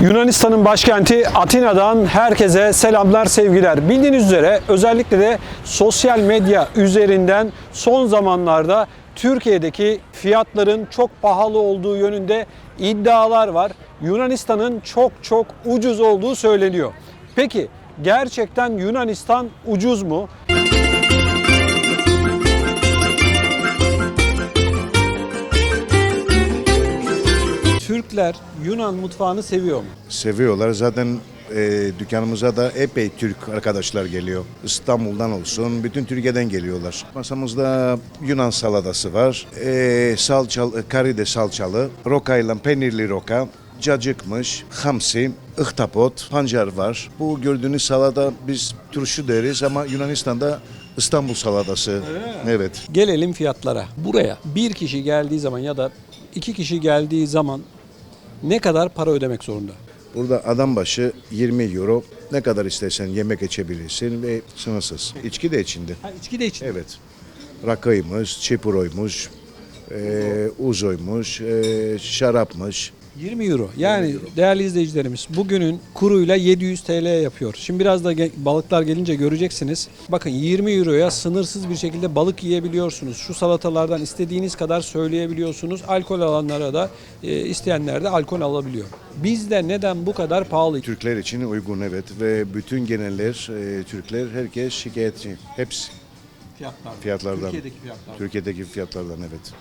Yunanistan'ın başkenti Atina'dan herkese selamlar, sevgiler. Bildiğiniz üzere özellikle de sosyal medya üzerinden son zamanlarda Türkiye'deki fiyatların çok pahalı olduğu yönünde iddialar var. Yunanistan'ın çok çok ucuz olduğu söyleniyor. Peki gerçekten Yunanistan ucuz mu? Türkler Yunan mutfağını seviyor mu? Seviyorlar. Zaten e, dükkanımıza da epey Türk arkadaşlar geliyor. İstanbul'dan olsun, bütün Türkiye'den geliyorlar. Masamızda Yunan salatası var. E, salçalı, karides salçalı, rokayla peynirli roka, cacıkmış, hamsi, ıhtapot, pancar var. Bu gördüğünüz salata biz turşu deriz ama Yunanistan'da İstanbul salatası. Evet. Gelelim fiyatlara. Buraya bir kişi geldiği zaman ya da iki kişi geldiği zaman ne kadar para ödemek zorunda? Burada adam başı 20 euro. Ne kadar istersen yemek içebilirsin ve sınırsız. İçki de içinde. Ha, içki de için. Evet. Rakıymış, çipuroymuş, e, uzoymuş, e, şarapmış. 20 euro. Yani değerli izleyicilerimiz bugünün kuruyla 700 TL yapıyor. Şimdi biraz da balıklar gelince göreceksiniz. Bakın 20 euroya sınırsız bir şekilde balık yiyebiliyorsunuz. Şu salatalardan istediğiniz kadar söyleyebiliyorsunuz. Alkol alanlara da e, isteyenler de alkol alabiliyor. Bizde neden bu kadar pahalı? Türkler için uygun evet ve bütün geneller, e, Türkler herkes şikayetçi. Hepsi Fiyatlar. fiyatlardan. Türkiye'deki fiyatlar. Türkiye'deki fiyatlardan evet.